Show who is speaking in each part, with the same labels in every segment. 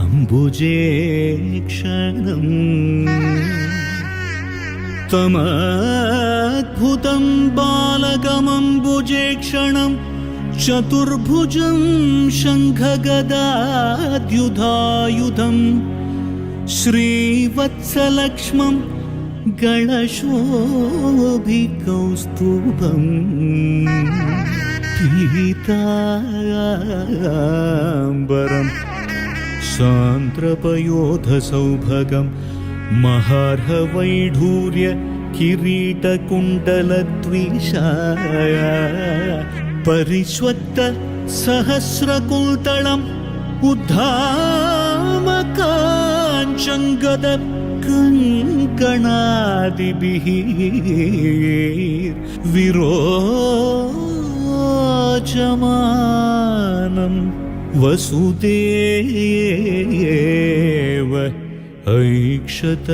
Speaker 1: अम्बुजे क्षणम्। तमद्भुतं बालकमम्बुजे क्षणं चतुर्भुजं शङ्खगदाद्युधायुधम्। श्रीवत्सलक्ष्मं गणशोभिकौस्तुभम् पीताम्बरं सान्द्रपयोधसौभगं महार्हवैढूर्य किरीटकुण्डलद्विषाय परिष्वक्त सहस्रकुल्तळम् उद्धामकाञ्चङ्गद कङ्कणादिभिः विरोचमानं वसुदेव ऐक्षत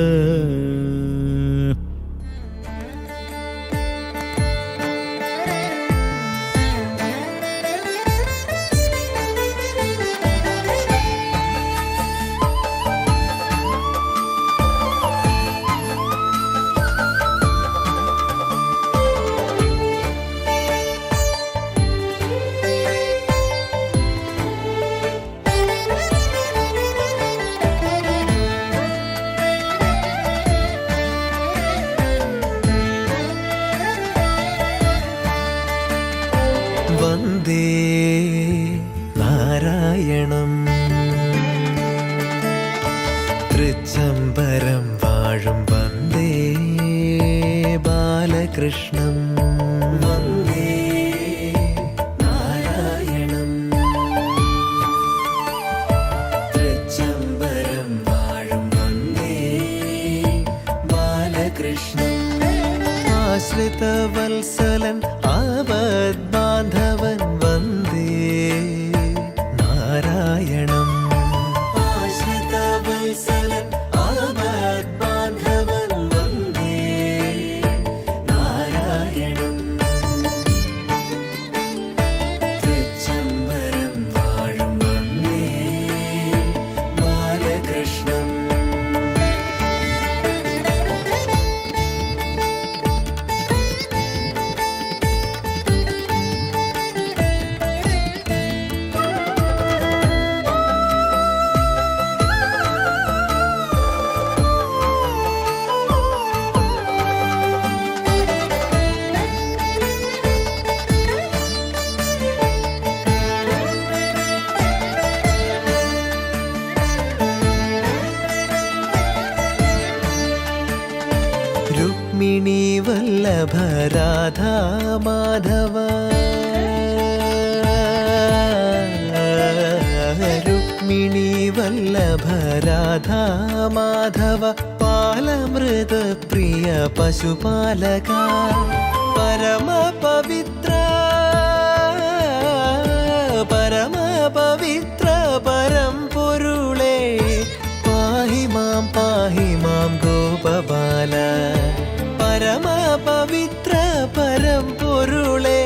Speaker 2: അനന്തരം വാഴും വന്ദേ ബാലകൃഷ്ണൻ. പാലമൃത പ്രിയ പശുപാലക പരമ പവിത്ര പരമ പവിത്ര പരം പൊരുളേ പാഹി മാം പാഹി മാം ഗോപബാല. പരമ പവിത്ര പരം പൊരുളേ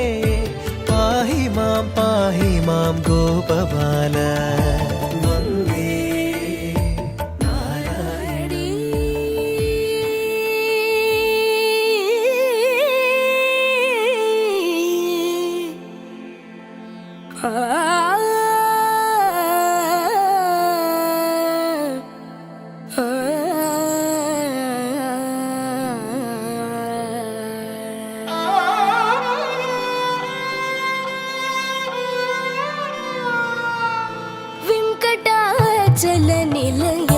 Speaker 2: പാഹി മാം പാഹി മാം ഗോപബാല.
Speaker 3: 你
Speaker 4: 冷。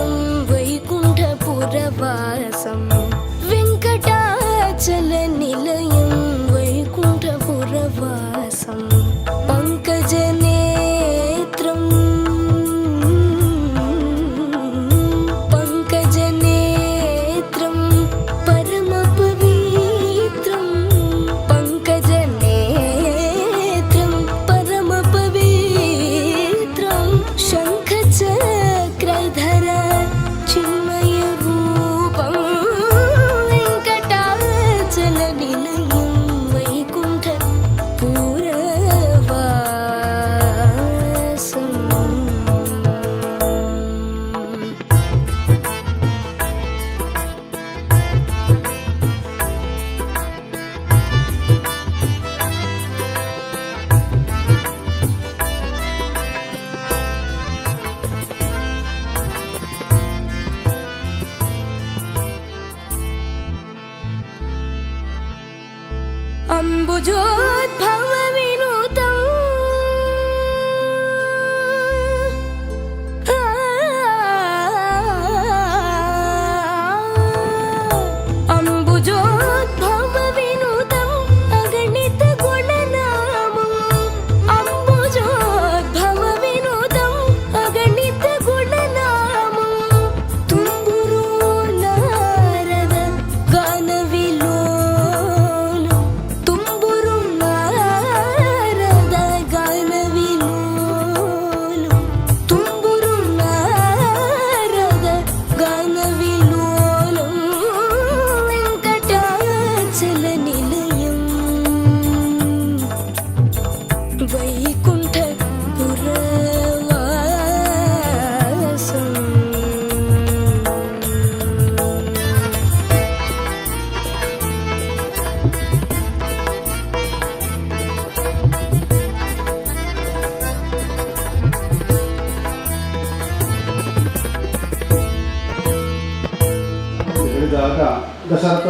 Speaker 4: ದಶರಥ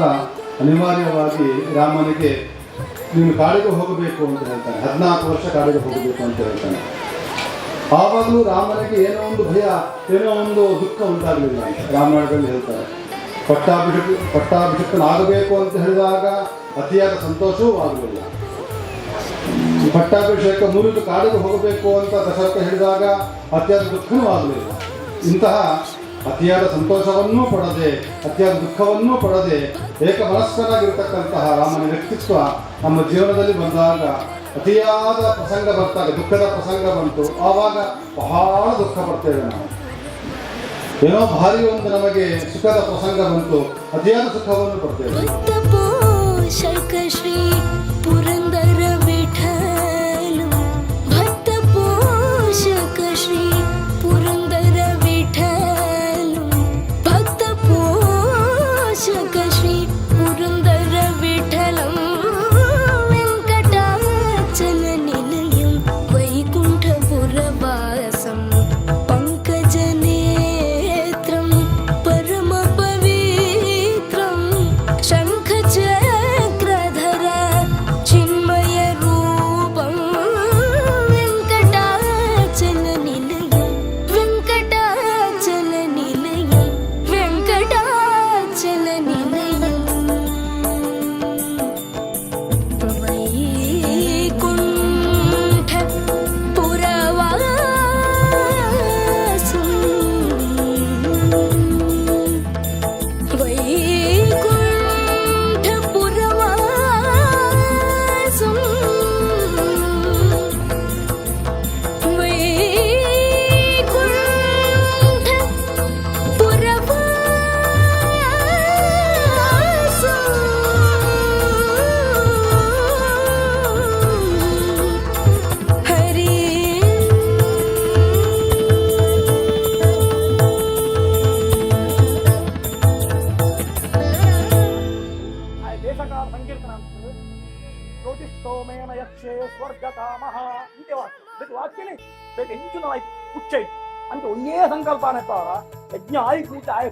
Speaker 4: ಅನಿವಾರ್ಯವಾಗಿ ರಾಮನಿಗೆ ನೀನು ಕಾಡಿಗೆ ಹೋಗಬೇಕು ಅಂತ ಹೇಳ್ತಾನೆ. ಹದಿನಾಲ್ಕು ವರ್ಷ ಕಾಡಿಗೆ ಹೋಗಬೇಕು ಅಂತ ಹೇಳ್ತಾನೆ. ಆವಾಗಲೂ ರಾಮನಿಗೆ ಏನೋ ಒಂದು ಭಯ, ಏನೋ ಒಂದು ದುಃಖ ಉಂಟಾಗಲಿಲ್ಲ ರಾಮಾಯಣದಲ್ಲಿ ಹೇಳ್ತಾರೆ. ಪಟ್ಟಾಭಿಷೇಕ, ಪಟ್ಟಾಭಿಷೇಕನಾಗಬೇಕು ಅಂತ ಹೇಳಿದಾಗ ಅತಿಯಾದ ಸಂತೋಷವೂ ಆಗಲಿಲ್ಲ ಪಟ್ಟಾಭಿಷೇಕ ಮುರಿದು ಕಾಡಿಗೆ ಹೋಗಬೇಕು ಅಂತ ದಶರಥ ಹೇಳಿದಾಗ ಅತ್ಯಂತ ದುಃಖವೂ ಆಗಲಿಲ್ಲ ಇಂತಹ ಅತಿಯಾದ ಸಂತೋಷವನ್ನೂ ಪಡದೆ, ಅತಿಯಾದ ದುಃಖವನ್ನೂ ಪಡದೆ ಏಕಮನಸ್ಕರಾಗಿರ್ತಕ್ಕಂತಹ ರಾಮನ ವ್ಯಕ್ತಿತ್ವ ನಮ್ಮ ಜೀವನದಲ್ಲಿ ಬಂದಾಗ ಅತಿಯಾದ ಪ್ರಸಂಗ ಬರ್ತಾರೆ ದುಃಖದ ಪ್ರಸಂಗ ಬಂತು. ಆವಾಗ ಬಹಳ ದುಃಖ ಪಡ್ತೇವೆ ನಾವು. ಏನೋ ಭಾರಿ ಒಂದು ನಮಗೆ ಸುಖದ ಪ್ರಸಂಗ ಬಂತು. ಅತಿಯಾದ ಸುಖವನ್ನು ಪಡ್ತೇವೆ.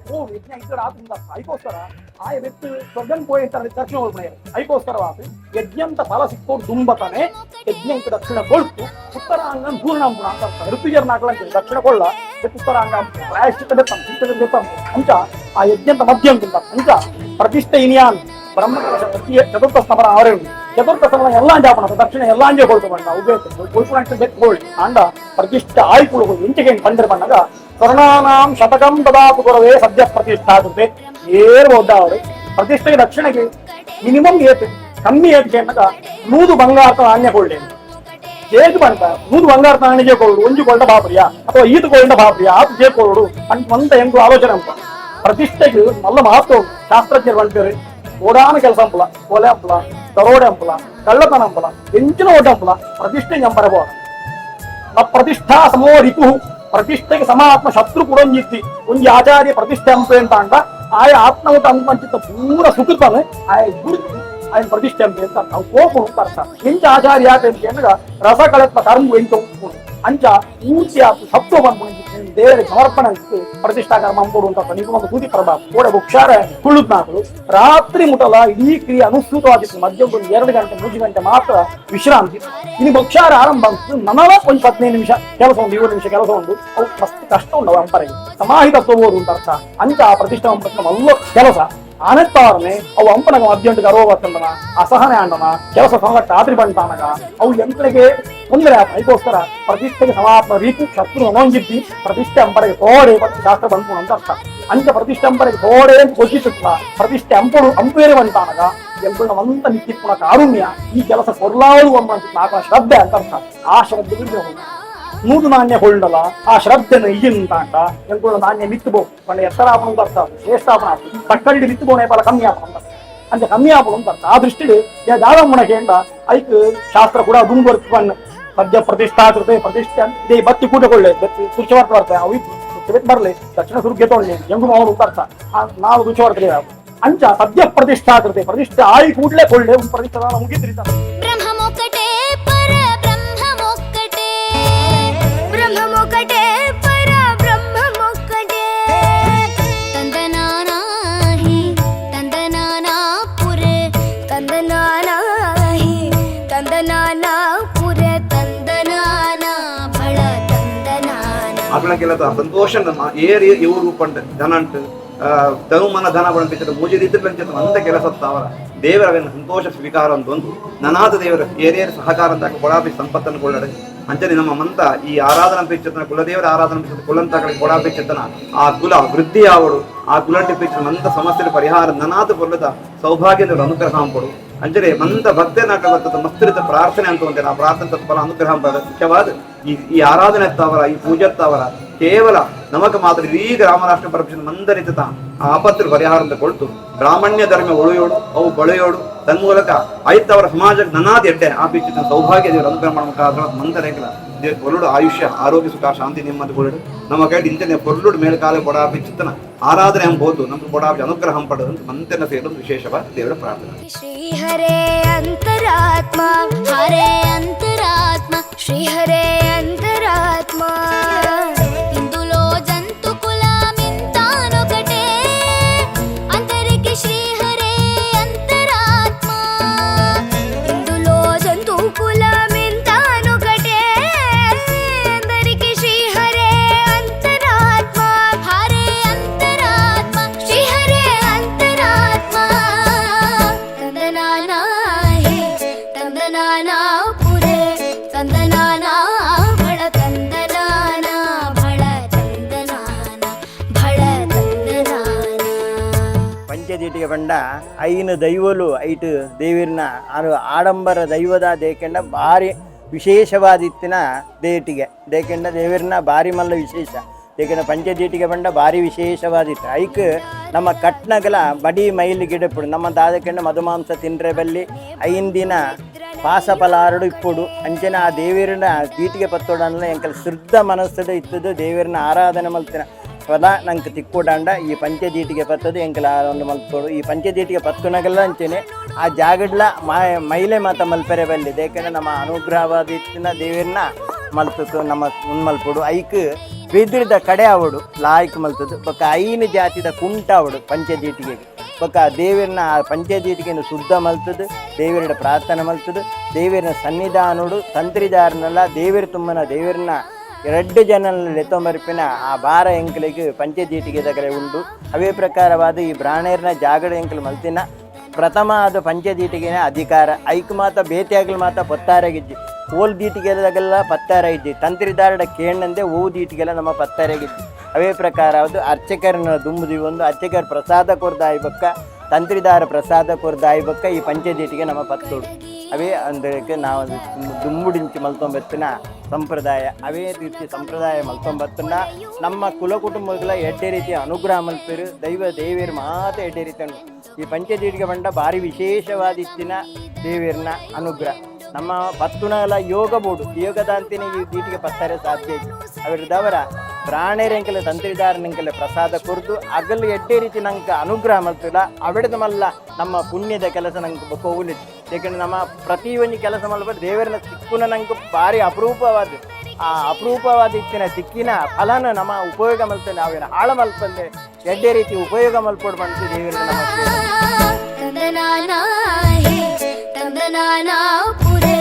Speaker 5: ಹೋಗಿ ಇದ್ನ ಯಜ್ಞ ಆದ್ರಿಂದ ಐಕೋಸ್ಕರ ಆ ವ್ಯಕ್ತಿ ಸ್ವರ್ಗನ್ ಪೋಯ್ತಾರೆ ದರ್ಶನ ಹೋಗ್ಬಿಡ್ಯಾರ ಐಕೋಸ್ಕರವಾಗಿ ಯಜ್ಞಂತ ಫಲ ಸಿಕ್ಕೋರು ತುಂಬತಾನೆ ಯಜ್ಞಂತ ದಕ್ಷಿಣ ಕೊಳ್ತು ಉತ್ತರಾಂಗಂ ಪೂರ್ಣಾಂಗುಣ ಅಂತ ಋತುಜರ್ ನಾಗಲಂತ ದಕ್ಷಿಣ ಕೊಳ್ಳ ಉತ್ತರಾಂಗ ಪ್ರಾಯಶ್ಚಿತ್ತ ಬೆತ್ತಂ ಚಿತ್ತ ಬೆತ್ತಂ ಅಂಚ ಆ ಯಜ್ಞಂತ ಮಧ್ಯಂಗುಂತ ಅಂಚ ಪ್ರತಿಷ್ಠೆ ಇನಿಯಾನ್ ಬ್ರಹ್ಮ ಚತುರ್ಥ ಸ್ತಂಭನ ಅವರೇ ಉಂಟು ಚತುರ್ಥ ಸ್ತಂಭನ ಎಲ್ಲ ಜಾಪನ ದಕ್ಷಿಣ ಎಲ್ಲಾಂಜೆ ಕೊಡ್ತು ಬಣ್ಣ ಉಪಯೋಗಿಸ್ತು ಪುರುಷನಾಂಶ ಬೆಕ್ಕೋಳಿ ಆಂಡ ಪ್ರತಿಷ್ಠ ಆಯ್ಕುಳು ಇಂಟಿಗೆ ಪಂದಿರ ಬಣ್ಣಗ ಸ್ವರ್ಣಾನಾಂ ಶತಕಂ ದದಾಪು ಕೊರವೇ ಸದ್ಯ ಪ್ರತಿಷ್ಠಾ ಆಗುತ್ತೆ ಏರು ಒದ್ದ ಅವರು ಪ್ರತಿಷ್ಠೆಗೆ ದಕ್ಷಿಣಕ್ಕೆ ಮಿನಿಮಮ್ ಏತು ಕಮ್ಮಿ ಏತಿಗೆ ಅನ್ನಕ ನೂದು ಬಂಗಾರ ನಾಣ್ಯ ಕೊಳ್ಳಿ ಜೇಜು ಬಂತ ನೂದು ಬಂಗಾರ ನಾಣ್ಯ ಕೊಡು ಒಂಜು ಕೊಂಡ ಬಾಪರಿಯಾ ಅಥವಾ ಈತು ಕೊಂಡ ಬಾಪರಿಯಾ ಆತು ಜೇ ಕೊಡು ಅಂತ ಎಂಟು ಆಲೋಚನೆ ಅಂತ ಪ್ರತಿಷ್ಠೆಗೆ ನಲ್ಲ ಮಹತ್ವ ಶಾಸ್ತ್ರಜ್ಞರು ಅಂತಾರೆ ಓಡಾನ ಕೆಲಸ ಅಂಪಲ ಕೊಲೆ ಅಂಪಲ ದರೋಡೆ ಅಂಪಲ ಕಳ್ಳತನ ಅಂಪಲ ಎಂಚಿನ ಓಟ ಅಂಪಲ ಪ್ರತಿಷ್ಠೆ ಎಂಬರಬಹುದು ನ ಪ್ರತಿಷ್ಠಾ ಸಮೋ ರಿಪು ಪ್ರತಿಷ್ಠೆಗೆ ಸಮಾತ್ಮ ಶತ್ರು ಕೂಡ ಒಂಜಿತ್ತಿ ಒಂಜಿ ಆಚಾರ್ಯ ಪ್ರತಿಷ್ಠೆ ಅಂಪೆ ಅಂತ ಅಂಡ ಆಯ ಆತ್ಮವಟ ಅಂಪಂಚಿತ ಪೂರ ಸುಕೃತನೆ ಆಯ ಗುರುತು ఆయన ప్రతిష్ట ఎంత అర్థం కోపం అర్థం ఎంత ఆచార్య అంటే రస కళత్వ కర్మ ఎంత ಅಂಚ ಪೂರ್ತಿ ಆತು ಸತ್ವ ಬಂದು ದೇವರಿಗೆ ಸಮರ್ಪಣೆ ಪ್ರತಿಷ್ಠಾಕರ್ಮ ಅಂಬೋಡು ಅಂತ ನೀವು ಒಂದು ತೂತಿ ಪರಬ ಕೂಡ ಉಕ್ಷಾರ ಕುಳ್ಳುದ್ ನಾಲ್ಕು ರಾತ್ರಿ ಮುಟಲ ಇಡೀ ಕ್ರಿಯೆ ಅನುಸೂತವಾಗಿತ್ತು. ಮಧ್ಯ ಒಂದು ಎರಡು ಗಂಟೆ, ಮೂರು ಗಂಟೆ ಮಾತ್ರ ವಿಶ್ರಾಂತಿ ಇನ್ನು ಭಕ್ಷಾರ ಆರಂಭ ಅಂತು ನನಗ ಒಂದು ಹದಿನೈದು ನಿಮಿಷ, ಕೆಲಸ ಒಂದು ಏಳು ನಿಮಿಷ, ಕೆಲಸ ಒಂದು, ಅವು ಮಸ್ತ್ ಕಷ್ಟ ಉಂಟು ಅಂಪರೆಗೆ. ಸಮಾಹಿತ ತಗೋದು ಅಂತ ಅರ್ಥ. ಅಂಚ ಆ ಪ್ರತಿಷ್ಠಾ ಕೆಲಸ. ಆನೆತ್ತಾರನೆ ಅವು ಅಂಪನಗ ಮಧ್ಯಂಟು ಗರ್ವ ಬರ್ತಂದನ ಅಸಹನೆ ಆಂಡನ ಕೆಲಸ ಸಂಗಟ್ಟ ಆದ್ರಿ ಬಂತಾನಗ ಅವು ಎಂಕಳಿಗೆ ತೊಂದರೆ ಆತ. ಅದಕ್ಕೋಸ್ಕರ ಪ್ರತಿಷ್ಠೆಗೆ ಸಮಾಪನ ರೀತಿ ಶತ್ರು ಅನೋಂಗಿದ್ದಿ ಪ್ರತಿಷ್ಠೆ ಅಂಪರಿಗೆ ತೋಡೆ ಶಾಸ್ತ್ರ ಬಂತು ಅಂತ ಅರ್ಥ. ಅಂಚ ಪ್ರತಿಷ್ಠೆ ಅಂಪರಿಗೆ ತೋಡೆ ಅಂತ ಘೋಷಿಸುತ್ತ ಪ್ರತಿಷ್ಠೆ ಅಂಪನು ಅಂಪೇರಿ ಬಂತಾನಗ ಮಂತ ನಿಕ್ಕಿಪ್ಪುಣ ಕಾರುಣ್ಯ. ಈ ಕೆಲಸ ಕೊರ್ಲಾಳು ಅಂಬ ಶ್ರದ್ಧೆ ಅಂತ ಅರ್ಥ. ಆ ಶ್ರದ್ಧೆಗೆ ನೂದು ನಾಣ್ಯ ಕೊಳ್ಳಲ್ಲ ಆ ಶ್ರದ್ಧೆನ ಇಜಿಂತಾಂಡ ಎಂಕುಳ ನಾಣ್ಯ ಮಿತ್ತುಬೋ ಪಂಡ ಎತ್ತರಾಪಣ ಅಂತ ಅರ್ಥ ಶ್ರೇಷ್ಠಾಪಣ ಬಟ್ಟಳ್ಳಿ ಮಿತ್ತುಬೋನೆ ಪಲ ಕಮ್ಮಿ ಆಪಣ ಅಂತ ಅಂಚ ಕಮ್ಮಿ దృష్టిడు ಅಂತ ಅರ್ಥ ಆ ದೃಷ್ಟಿಲಿ శాస్త్ర కూడా ಶಾಸ್ತ್ರ ಕೂಡ ದುಂಬರ್ಪನ್ ಸದ್ಯ ಪ್ರತಿಷ್ಠಾಕೃತೆ ಪ್ರತಿಷ್ಠೆ ಇದೇ ಬತ್ತಿ ಕೂಟಕೊಳ್ಳೆ ತುರ್ಚವಾರ್ತ ಬರ್ತದೆ ಅವು ಬರಲಿ, ದಕ್ಷಿಣ ಸುರ್ಗೆ ತೊಗೊಳ್ಳಿ ಅಂತ ಅರ್ಥ ಆ, ನಾವು ರುಚವಾರ್ತದೆ ಅಂಚ ಸದ್ಯ ಪ್ರತಿಷ್ಠಾಕೃತೆ ಪ್ರತಿಷ್ಠೆ ಆಯಿ ಕೂಡಲೇ ಕೊಳ್ಳೆ ಪ್ರತಿಷ್ಠಾನ ಮುಗಿದ್ರಿ
Speaker 6: ಅಗ್ಲಕ್ಕೆಲ್ಲ ಸಂತೋಷ ಏರಿ ಇವರು ಪಂಡ ಧನ ಉಂಟು ತನುಮನ ಧನ ಬಂದಿತ್ತು ಮೂಜಿದಿದ್ದಂಚ ಅಂತ ಕೆಲಸ ದೇವರ ಸಂತೋಷ ಸ್ವೀಕಾರ ನನಾದ ದೇವರ ಏರಿಯರ್ ಸಹಕಾರ ಅಂತ ಕೊಡಾಪಿ ಸಂಪತ್ತನ್ನು ಕೊಳ್ಳಡೆ ಅಂಚನೆ ನಮ್ಮ ಮಂತ ಈ ಆರಾಧನಾ ಪೀಕ್ಷತನ ಕುಲದೇವರ ಆರಾಧನಾ ಪೀಕ್ಷ ಕುಲಂತ ಕಡೆ ಕೊಡಾಪಿ ಚೇತನ. ಆ ಕುಲ ವೃದ್ಧಿ ಆವಡು ಆ ಕುಲಂಟಿ ಪೀಕ್ಷ ಮಂತ ಸಮಸ್ಯೆ ಪರಿಹಾರ ನನಾದ ಕೊಲ್ಲದ ಸೌಭಾಗ್ಯದ ಅನುಗ್ರಹ ಕೊಡು. ಅಂಚನೆ ಮಂತ ಭಕ್ತಿ ನಾಟ ಬರ್ತದ ಮಸ್ತರಿತ ಪ್ರಾರ್ಥನೆ ಅಂತ ಒಂದೇ. ಆ ಪ್ರಾರ್ಥನೆ ತತ್ಪಲ ಅನುಗ್ರಹ ಮುಖ್ಯವಾದ ಈ ಈ ಆರಾಧನೆ ಎತ್ತವರ ಈ ಪೂಜೆ ಎತ್ತವರ ಕೇವಲ ನಮಕ ಮಾತ್ರ ಇಡೀ ಗ್ರಾಮರಾಷ್ಟ್ರ ಪರಪಕ್ಷ ಮಂದರಿತ ಆಪತ್ತು ಪರಿಹಾರ ಅಂತ ಕೊಡ್ತು ಬ್ರಾಹ್ಮಣ್ಯ ಧರ್ಮ ಒಳೆಯೋಡು, ಅವು ಬಳೆಯೋಡು, ತನ್ಮೂಲಕ ಆಯ್ತವರ ಸಮಾಜಕ್ಕೆ ನನಾದಿ ಎಡ್ಡೆ ಆ ಬಿಚ್ಚಿನ ಸೌಭಾಗ್ಯ ದೇವರು ಅನುಗ್ರಹ ಮುಖಾಂತರ ಮಂದರೇಕಲ ಆಯುಷ್ಯ, ಆರೋಗ್ಯ, ಸುಖ, ಶಾಂತಿ ನೆಮ್ಮದಿ ಕೊಡಡು ನಮ್ಮ ಕೈ ಇಂಚನೆ ಮೇಲೆ ಮೇಲ್ಕಾಲ ಕೊಡಾಪಿ ಚಿತ್ತನ. ಆರಾಧನೆ ಎಂಬೋದು ನಮ್ಮ ಕೊಡ ಅನುಗ್ರಹ ಪಡೆದಂತ ಮಂತನ ಸೇರಲು ವಿಶೇಷವಾದ ದೇವರ ಪ್ರಾರ್ಥನೆ.
Speaker 7: ಶ್ರೀ ಹರೇ ಅಂತರಾತ್ಮ ಹರೇ ಅಂತರಾತ್ಮ, ಶ್ರೀ ಹರೇ ಅಂತರಾತ್ಮ. తందనానా పురే తందనానా భళ తందనానా భళ తందనానా భళ తందనానా
Speaker 8: ಪಂಚದೀಟಿಗೆ ಬಂಡ ಐನು ದೈವಲು ಐಟು ದೇವಿರ್ನ ಅದು ಆಡಂಬರ ದೈವದ ದೇಕೆಂಡ ಭಾರಿ ವಿಶೇಷವಾದಿತ್ತಿನ ದೇಟಿಗೆ ದೇಕೆಂಡ ದೇವಿರ್ನ ಭಾರಿ ಮಲ್ಲ ವಿಶೇಷ ದೇಕೆಂಡ ಪಂಚದೀಟಿಗೆ ಬಂಡ ಭಾರಿ ವಿಶೇಷವಾದಿತ್ತು ಐಕ್ ನಮ್ಮ ಕಟ್ನಗಲ ಬಡಿ ಮೈಲಿ ಗಿಡಪುಡು ನಮ್ಮ ದಾದಕೆಂಡ ಮಧುಮಾಂಸ ತಿಂಡ್ರೆ ಬಲ್ಲಿ ಐಂದಿನ ಪಾಸಫಲಾರಡು ಇಪ್ಪುಡು. ಅಂಚನೆ ಆ ದೇವಿರನ ದೀಟಿಗೆ ಪತ್ತೋಡನ್ನ ಎಂಕಲ್ ಶುದ್ಧ ಮನಸ್ಸದ ಇತ್ತದು ದೇವಿರನ ಆರಾಧನೆ ಮಲ್ತಿನ. ಸ್ವದ ನಂಗೆ ತಿಕ್ಕೋಡಾಂಡ ಈ ಪಂಚದೀಟಿಗೆ ಪತ್ತದು, ಎಂಕಲ ಒಂದು ಮಲ್ಪೋಡು. ಈ ಪಂಚದೀಟಿಗೆ ಪತ್ತುನಗಲ್ಲ ಅಂಚೆನೆ ಆ ಜಾಗಡ್ಲ ಮೈಲೆ ಮಾತ ಮಲ್ಪರೆ ಬಲ್ಲಿದೆ. ಯಾಕಂದ್ರೆ ನಮ್ಮ ಅನುಗ್ರಹವಾದಿತ್ತಿನ ದೇವಿರನ್ನ ಮಲ್ತು ನಮ್ಮ ಮುನ್ ಮಲ್ಪೋಡು. ಐಕ್ ಬಿದ್ರಿದ ಕಡೆ ಅವಡು, ಲಾಯ್ಕ್ ಮಲ್ತದ್ದು. ಬೊಕ್ಕ ಐನು ಜಾತಿದ ಕುಂಟ ಅವಡು ಪಂಚದೀಟಿಗೆ ಬೊಕ್ಕ ದೇವಿರನ ಆ ಪಂಚದೀಟಿಗೆನು ಶುದ್ಧ ಮಲ್ತದ್ದು ದೇವಿರನ ಪ್ರಾರ್ಥನೆ ಮಲ್ತದು, ದೇವಿರನ ಸನ್ನಿಧಾನೋಡು ತಂತ್ರಿದಾರನಲ್ಲ, ದೇವಿರ ತುಂಬನ ದೇವಿರನ ಎರಡು ಜನರಲ್ಲಿ ಎತ್ತೊಂಬರಿಪಿನ ಆ ಬಾರ ಎಂಕಲಿಗೆ ಪಂಚದೀಟಿಗೆ ದಗರೆ ಉಂಡು ಅವೇ ಪ್ರಕಾರವಾದ ಈ ಬ್ರಾಹ್ಮಣರ್ನ ಜಾಗಡ ಎಂಕಲು ಮಲ್ತಿನ ಪ್ರಥಮ ಅದು ಪಂಚದೀಟಿಗೆನ ಅಧಿಕಾರ. ಐಕ್ ಮಾತ, ಬೇತಿಯಾಗಲು ಮಾತ ಪತ್ತಾರಾಗಿದ್ದಿ ಓಲ್ ದೀಟಿಗೆಲ್ಲ ಪತ್ತಾರ ಇದ್ದಿ ತಂತ್ರಿದಾರಡ ಕೇಣಂದೆ ಓ ದೀಟಿಗೆಲ್ಲ ನಮ್ಮ ಪತ್ತಾರಾಗಿದ್ದಿ ಅವೇ ಪ್ರಕಾರ ಅದು ಅರ್ಚಕರನ್ನ ದುಂಬುದಿ ಒಂದು ಅರ್ಚಕರ ಪ್ರಸಾದ ಕೊರ್ದಾಯಿ ಬಕ್ಕ, ತಂತ್ರಿದಾರ ಪ್ರಸಾದ ಕೊರ್ದಾಯಿ ಬಕ್ಕ, ಈ ಪಂಚದೀಟಿಗೆ ನಮ್ಮ ಪತ್ತೋಡು ಅವೇ ಅಂದಕ್ಕೆ ನಾವು ದುಂಬುಡಿಂಚಿ ಮಲ್ತೊಂಬತ್ತಿನ ಸಂಪ್ರದಾಯ, ಅವೇ ರೀತಿ ಸಂಪ್ರದಾಯ ಮಲ್ತೊಂಬತ್ತನ್ನ ನಮ್ಮ ಕುಲ ಕುಟುಂಬಗಳ ಎಡ್ಡೆ ರೀತಿಯ ಅನುಗ್ರಹ ಮಲ್ಪರು, ದೈವ ದೇವಿಯರು ಮಾತ್ರ ಎಡ್ಡೆ ರೀತಿ ಈ ಪಂಚದೀಟಿಗೆ ಬಂಡ ಭಾರಿ ವಿಶೇಷವಾದಿತ್ತಿನ ದೇವಿಯರನ್ನ ಅನುಗ್ರಹ. ನಮ್ಮ ಪತ್ತುಣಲ ಯೋಗ ಬೋಡು ಯೋಗದಾಂತಿನ ಈ ದೀಟಿಗೆ ಪತ್ತಾರೆ ಸಾಧ್ಯ ಅವರದವರ ಪ್ರಾಣೇರೆಂಕಲ ತಂತ್ರಿದಾರನೆಂಕಲ ಪ್ರಸಾದ ಕೊರ್ದು ಅಗಲು ಎಡ್ಡೆ ರೀತಿ ನಂಗೆ ಅನುಗ್ರಹ ಮಲ್ತಿಲ್ಲ ಅವಿಡದ ಮಲ್ಲ ನಮ್ಮ ಪುಣ್ಯದ ಕೆಲಸ ನಂಗೆ ಬಕೋಗುಲಿ ಏಕೆಂದ್ರೆ ನಮ್ಮ ಪ್ರತಿಯೊಂದು ಕೆಲಸ ಮಲ್ಬ ದೇವರನ್ನ ಸಿಕ್ಕುನ ನಂಗೆ ಭಾರಿ ಅಪರೂಪವಾದ, ಆ ಅಪರೂಪವಾದ ಇತ್ತಿನ ಸಿಕ್ಕಿನ ಫಲನ ನಮ್ಮ ಉಪಯೋಗ ಮಲ್ತಲ್ಲ ನಾವೇನು ಹಾಳ ಮಲ್ಪಂದೆ ಎಡ್ಡೆ ರೀತಿ ಉಪಯೋಗ ಮಲ್ಪೊಡ್ ಬಂತು ದೇವರನ್ನ ನಮಸ್ತೆ
Speaker 7: ತಂದನಾನಾ ಪುರೇ.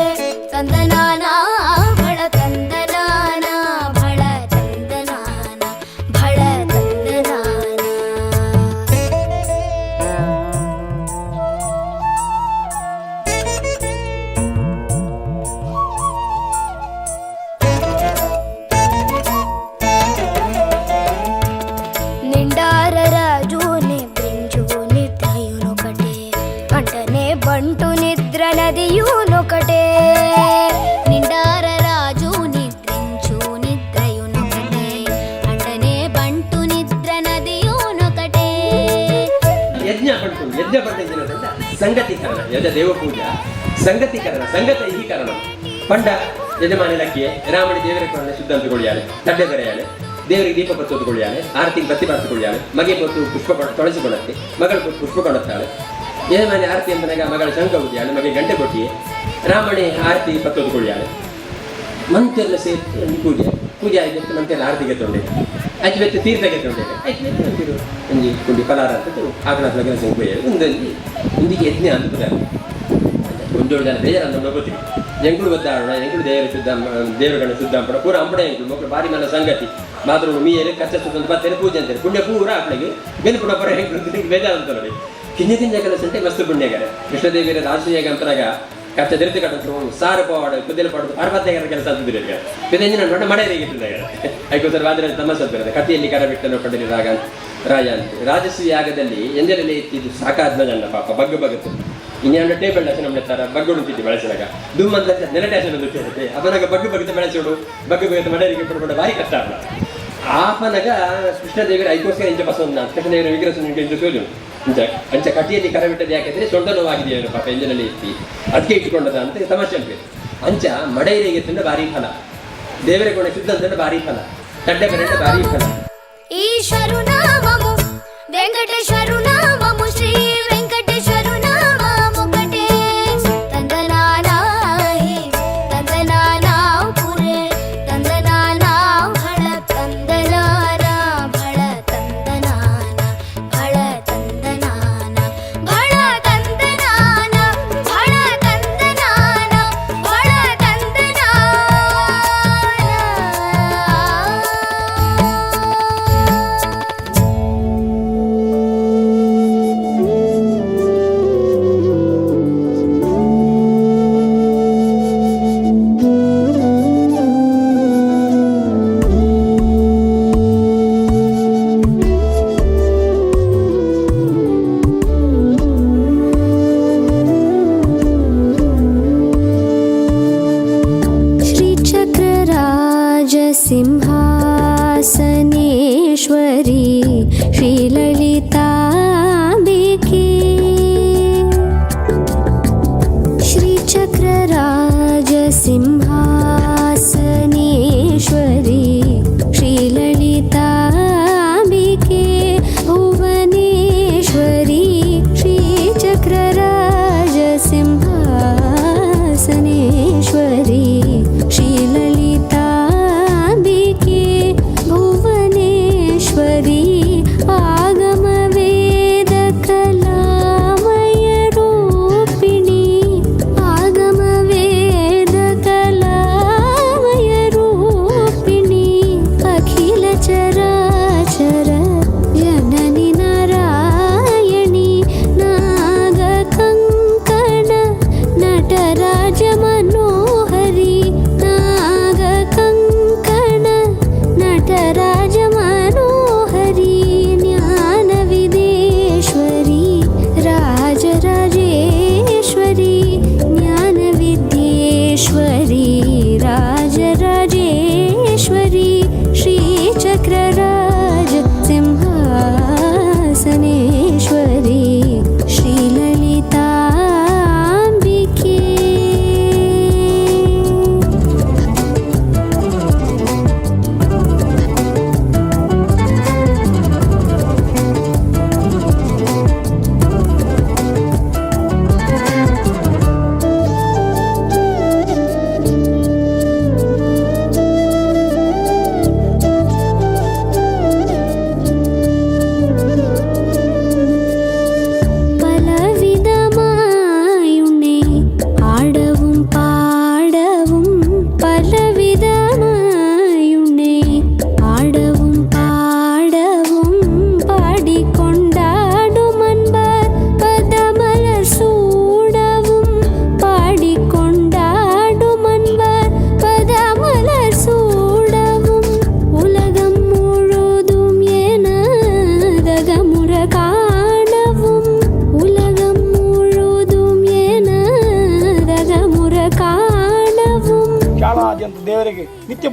Speaker 9: ಪಂಡ ಯಜಮಾನಿಲಕ್ಕೆ ರಾಮಣಿ ದೇವರ ಕೊರನೆ ಶುದ್ಧ ಅಂತುಕೊಳ್ಳಿಯಾಲೆ ತಡ್ಡೆ ಬರೆಯಾಲೆ ದೇವರಿಗೆ ದೀಪ ಪತ್ತು ಆರತಿಗೆ ಆರತಿ ಬತ್ತಿ ಬರ್ತುಕೊಳ್ಳಿಯಾಲೆ ಮಗೆ ಕೊಟ್ಟು ಪುಷ್ಪ ತೊಳಸಿ ಮಗಳ ಪೊತ್ತು ಪುಷ್ಪ ಕೊಡುತ್ತಾಳೆ ಯಜಮಾನಿ ಆರತಿ ಅಂತನಾಗ ಮಗಳ ಶಂಕ ಉದ್ಯಾಳೆ, ಮಗೆ ಗಂಟೆ ಕೊಟ್ಟಿಯೇ ರಾಮಣಿ ಆರತಿ ಪತ್ತು ಹೊತ್ತುಕೊಳ್ಳಿಯಾಳೆ ಮಂತೆಲ್ಲ ಸೇರಿ ಪೂಜೆ ಪೂಜೆ ಆಗಿತ್ತು ಮಂತೆಲ್ಲ ಆರತಿಗೆ ತೊಂಡೆ ಅಚ್ಚು ಬೆತ್ತು ತೀರ್ಥಕ್ಕೆ ತೊಂಡೆ ಅಚ್ಚು ಬೆತ್ತು ಅಂತಿರು ಕುಂಡಿ ಪಲಾರ ಅಂತ ಆಕಳ ಕೆಲಸ ಉಪಯೋಗ ಒಂದಲ್ಲಿ ಒಂದಿಗೆ ಯಜ್ಞ ಅಂತ ಒಂದೊಂದು ಜನ ಬೇಜಾರು ಅಂತ ಗೊತ್ತಿಲ್ಲ. ಎಂಕುಳು ಬದ್ದಾಡೋಣ ಎಂಕುಳು ದೇವರು ಶುದ್ಧ ದೇವರಗಣ ಅಂಪಡ ಪೂರ ಅಂಬಡೆ ಎಂಕುಳು, ಮಕ್ಕಳು ಬಾರಿ ಮನ ಸಂಗತಿ. ಮಾತ್ರ ಮೀಯರೆ, ಕಚ್ಚ ಸುತ್ತ ಬತ್ತೇನೆ ಪೂಜೆ ಅಂತಾರೆ ಪುಣ್ಯ ಪೂರ ಆಕಳಿಗೆ ಬೆನ್ಪುಡ ಪರ ಹೆಂಕಳು ಬೇಜಾರು ಅಂತ ನೋಡಿ. ಕಿಂಜ ಕಿಂಜ ಕೆಲಸ ಉಂಟೆ ಮಸ್ತು ಪುಣ್ಯಗಾರ. ಕೃಷ್ಣದೇವಿಯ ರಾಜಸೂಯ ಅಂತರಾಗ ಕಚ್ಚ ತಿರುತಿ ಕಟ್ಟರು ಸಾರು ಪವಾಡ ಕುದಿಲ ಪಾಡು ಅರ್ವತ್ತೈದರ ಕೆಲಸ ಅಂತಿದ್ರೆ ಈಗ ಬೆದೆಂಜಿನ ನೋಡ ಮಳೆ ರೇಗಿಟ್ಟಿದ್ದಾರೆ ಐಕೋಸರ ವಾದ್ರೆ ತಮ್ಮಸ ಬರ್ತದೆ ಕಥೆಯಲ್ಲಿ ಕರ ಬಿಟ್ಟನ್ನು ರಾಗ, ರಾಜ ಅಂತ. ಯಾಗದಲ್ಲಿ ಎಂಜಲಲ್ಲಿ ಎತ್ತಿದ್ದು ಸಾಕಾದ್ನ ಜನ ಪಾಪ, ಬಗ್ಗ ಬಗ್ಗತ್ತು ಇನ್ನೆರಡು ಟೇಬಲ್ ಡ್ಯಾಶನ್ ಬೆಳೆಸ್ತಾರೆ ಬಗ್ಗು ಉಂಟಿದ್ದು ಬೆಳೆಸಿದಾಗ. ದುಮ್ ಅಂತ ನೆಲ ಡ್ಯಾಶನ್ ಒಂದು ಕೇಳುತ್ತೆ ಅಪನಾಗ ಬಗ್ಗು ಬಗ್ಗೆ ಬೆಳೆಸೋಡು ಬಗ್ಗು ಬಗ್ಗೆ ಮನೆಯವರಿಗೆ ಕೊಡ್ಕೊಂಡು ಭಾರಿ ಕಷ್ಟ ಅಲ್ಲ ಆಪನಗ ಕೃಷ್ಣದೇವಿಯರ ಐಕೋಸ್ಕರ ಇಂಚ ಬಸವನ್ನ ಕೃಷ್ಣದೇವಿಯರ ವಿಗ್ರಹ ಎಂದು ಸೋಜು ಇಂಚ, ಅಂಚ ಕಟಿಯಲ್ಲಿ ಕರಬಿಟ್ಟದ್ದು ಯಾಕೆಂದ್ರೆ ಸೊಂಟ ನೋವಾಗಿದೆ ಅವರು ಪಾಪ ಎಂಜಿನಲ್ಲಿ ಇತ್ತು ಅದಕ್ಕೆ ಇಟ್ಟುಕೊಂಡದ ಅಂತ ಸಮಸ್ಯೆ ಅಂತ ಅಂಚ ಮಡೆಯರಿಗೆ ತಂಡ ಭಾರಿ ಫಲ. ದೇವರ ಗುಣ ಸಿದ್ಧ ತಂಡ ಭಾರಿ ಫಲ. ತಡ್ಡ ಬರೆಯ ಭಾರಿ ಫಲ.
Speaker 7: ಈಶ್ವರು ನಾಮವು, ವೆಂಕಟೇಶ್ವರು 心。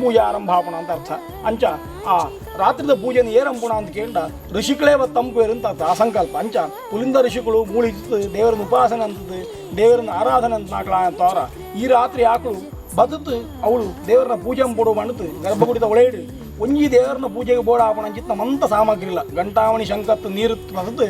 Speaker 5: ನಿತ್ಯ ಪೂಜೆ ಆರಂಭ ಆಪಣ ಅಂತ ಅರ್ಥ. ಅಂಚ, ಆ ರಾತ್ರಿದ ಪೂಜೆನ ಏರಂಪುಣ ಅಂತ ಕೇಂಡ ಋಷಿಗಳೇ ತಂಪು ಅಂತ ಅರ್ಥ. ಆ ಸಂಕಲ್ಪ. ಅಂಚ, ಪುಲಿಂದ ಋಷಿಗಳು ಮೂಳಿ ದೇವರನ್ನ ಉಪಾಸನೆ ಅಂತದ್ದು ದೇವರನ್ನ ಆರಾಧನೆ ಅಂತ ನಾಕಲ ಅಂತವರ ಈ ರಾತ್ರಿ ಆಕಳು ಬದುತು ಅವಳು ದೇವರನ್ನ ಪೂಜೆ ಬೋಡು ಮಣತು ಗರ್ಭಗುಡಿದ ಒಳೆಯಿಡು ಒಂಜಿ ದೇವರನ್ನ ಪೂಜೆಗೆ ಬೋಡ ಆಪಣ ಅಂಚಿತ್ತ ಮಂತ ಸಾಮಗ್ರಿ ಇಲ್ಲ. ಗಂಟಾವಣಿ ಶಂಕತ್ತು, ನೀರು ಬದುತು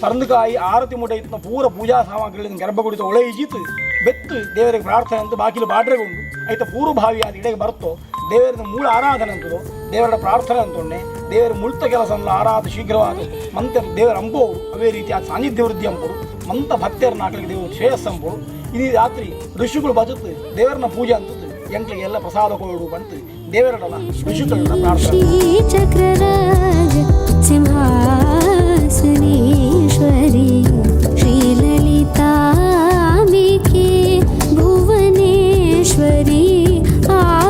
Speaker 5: ಪರಂದಕಾಯಿ, ಆರತಿ ಮುಟ ಇತ್ತ ಪೂರ ಪೂಜಾ ಸಾಮಗ್ರಿಗಳನ್ನು ಗರ್ಭಗುಡಿತ ಒಳೆಯಿಜಿತು ಬೆತ್ತು ದೇವರಿಗೆ ಪ್ರಾರ್ಥನೆ ಅಂತ ಬಾಕಿಲು ಬಾಡ್ರೆಗೊಂಡು, ಐತ ಪೂರ್ವಭಾವಿ ಆದ ಇಡೆಗೆ ಬರುತ್ತೋ ದೇವರಿಂದ ಮೂಲ ಆರಾಧನೆ ಅಂತದು ದೇವರ ಪ್ರಾರ್ಥನೆ ಅಂತೊಂಡೆ ದೇವರ ಮುಳ್ತ ಕೆಲಸ ಕೆಲಸವನ್ನು ಆರಾಧ ಶೀಘ್ರವಾದ ಮಂತ್ರ ದೇವರ ಅಂಬೋ ಅವೇ ರೀತಿ ಆ ಸಾನ್ನಿಧ್ಯ ವೃದ್ಧಿ ಅಂಬೋರು ಮಂತ ಭಕ್ತಿಯರನ್ನ ಹಾಕಲಿಕ್ಕೆ ದೇವರು ಶ್ರೇಯಸ್ ಅಂಬೋರು ಇಡೀ ರಾತ್ರಿ ಋಷಿಗಳು ಬಜುತ್ತೆ ದೇವರನ್ನ ಪೂಜೆ ಅಂತದ್ದು ಎಂಟ್ಲಿಗೆ ಎಲ್ಲ ಪ್ರಸಾದ ಕೊಡು ಬಂತು ದೇವರಲ್ಲ ಋಷಿಗಳನ್ನ ಪ್ರಾರ್ಥನೆ
Speaker 7: ಶ್ರೀ ಲಲಿತಾ ಭುವನೇಶ್ವರಿ ಆ